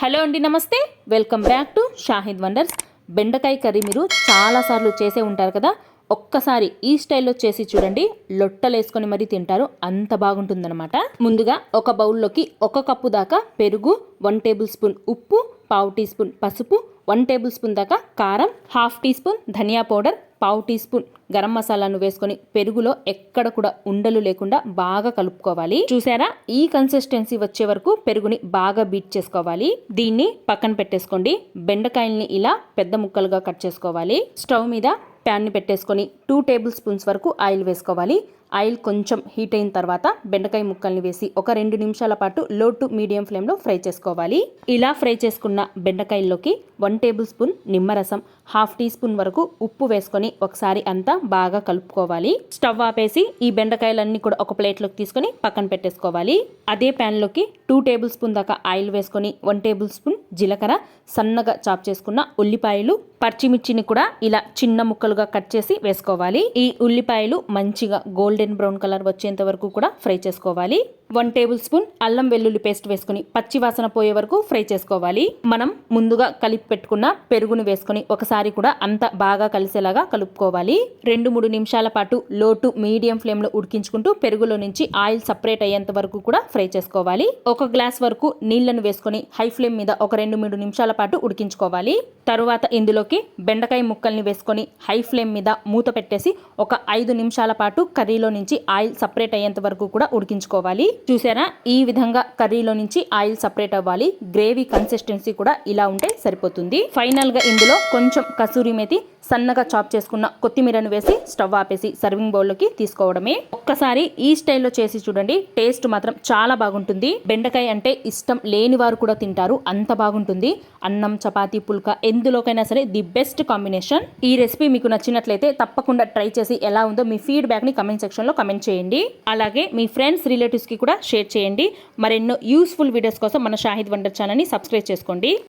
Hello అండి నమస్తే. Welcome back to Shahid Wonders. బెండకాయ కర్రీ మీరు చాలాసార్లు చేసే ఉంటారు కదా ఒక్కసారి ఈ స్టైల్లో చేసి చూడండి. లొట్టలేసుకొని మరీ తింటారు. అంత బాగుంటుందన్నమాట. ముందుగా ఒక బౌల్లోకి ఒక కప్పు దాకా పెరుగు వన్ టేబుల్ స్పూన్ ఉప్పు పావు టీ స్పూన్ పసుపు వన్ టేబుల్ స్పూన్ దాకా కారం హాఫ్ టీ స్పూన్ ధనియా పౌడర్ పావు టీ స్పూన్ గరం మసాలాను వేసుకొని పెరుగులో ఎక్కడ కూడా ఉండలు లేకుండా బాగా కలుపుకోవాలి. చూసారా? ఈ కన్సిస్టెన్సీ వచ్చే వరకు పెరుగుని బాగా బీట్ చేసుకోవాలి. దీన్ని పక్కన పెట్టేసుకోండి. బెండకాయల్ని ఇలా పెద్ద ముక్కలుగా కట్ చేసుకోవాలి. స్టవ్ మీద ప్యాన్ని పెట్టేసుకొని టూ టేబుల్ స్పూన్స్ వరకు ఆయిల్ వేసుకోవాలి. ఆయిల్ కొంచెం హీట్ అయిన తర్వాత బెండకాయ ముక్కల్ని వేసి ఒక రెండు నిమిషాల పాటు లో టు మీడియం ఫ్లేమ్లో ఫ్రై చేసుకోవాలి. ఇలా ఫ్రై చేసుకున్న బెండకాయల్లోకి వన్ టేబుల్ స్పూన్ నిమ్మరసం హాఫ్ టీ స్పూన్ వరకు ఉప్పు వేసుకొని ఒకసారి అంతా బాగా కలుపుకోవాలి. స్టవ్ ఆపేసి ఈ బెండకాయలన్నీ కూడా ఒక ప్లేట్లోకి తీసుకొని పక్కన పెట్టేసుకోవాలి. అదే ప్యాన్లోకి టూ టేబుల్ స్పూన్ దాకా ఆయిల్ వేసుకొని వన్ టేబుల్ స్పూన్ జీలకర్ర సన్నగా చాప్ చేసుకున్న ఉల్లిపాయలు పచ్చిమిర్చిని కూడా ఇలా చిన్న ముక్కలుగా కట్ చేసి వేసుకోవాలి. ఈ ఉల్లిపాయలు మంచిగా గోల్డెన్ బ్రౌన్ కలర్ వచ్చేంత వరకు కూడా ఫ్రై చేసుకోవాలి. వన్ టేబుల్ స్పూన్ అల్లం వెల్లుల్లి పేస్ట్ వేసుకుని పచ్చి వాసన పోయే వరకు ఫ్రై చేసుకోవాలి. మనం ముందుగా కలిపి పెట్టుకున్న పెరుగును వేసుకొని ఒకసారి కూడా అంత బాగా కలిసేలాగా కలుపుకోవాలి. రెండు మూడు నిమిషాల పాటు లో టు మీడియం ఫ్లేమ్లో ఉడికించుకుంటూ పెరుగులో నుంచి ఆయిల్ సపరేట్ అయ్యేంత వరకు కూడా ఫ్రై చేసుకోవాలి. ఒక గ్లాస్ వరకు నీళ్ళను వేసుకొని హై ఫ్లేమ్ మీద ఒక రెండు మూడు నిమిషాల పాటు ఉడికించుకోవాలి. తరువాత ఇందులోకి బెండకాయ ముక్కల్ని వేసుకొని హై ఫ్లేమ్ మీద మూత పెట్టేసి ఒక ఐదు నిమిషాల పాటు కర్రీలో నుంచి ఆయిల్ సపరేట్ అయ్యేంత వరకు కూడా ఉడికించుకోవాలి. చూసారా? ఈ విధంగా కర్రీలో నుంచి ఆయిల్ సపరేట్ అవ్వాలి. గ్రేవీ కన్సిస్టెన్సీ కూడా ఇలా ఉంటే సరిపోతుంది. ఫైనల్గా ఇందులో కొంచెం కసూరి మేతి సన్నగా చాప్ చేసుకున్న కొత్తిమీరను వేసి స్టవ్ ఆపేసి సర్వింగ్ బౌల్లోకి తీసుకోవడమే. ఒక్కసారి ఈ స్టైల్లో చేసి చూడండి. టేస్ట్ మాత్రం చాలా బాగుంటుంది. బెండకాయ అంటే ఇష్టం లేని వారు కూడా తింటారు. అంత బాగుంటుంది. అన్నం చపాతీ పుల్క ఎందులోకైనా సరే ది బెస్ట్ కాంబినేషన్. ఈ రెసిపీ మీకు నచ్చినట్లయితే తప్పకుండా ట్రై చేసి ఎలా ఉందో మీ ఫీడ్బ్యాక్ని కమెంట్ సెక్షన్లో కమెంట్ చేయండి. అలాగే మీ ఫ్రెండ్స్ రిలేటివ్స్కి కూడా షేర్ చేయండి. మరెన్నో యూస్ఫుల్ వీడియోస్ కోసం మన షాహిద్ వండర్ ఛానల్ని సబ్స్క్రైబ్ చేసుకోండి.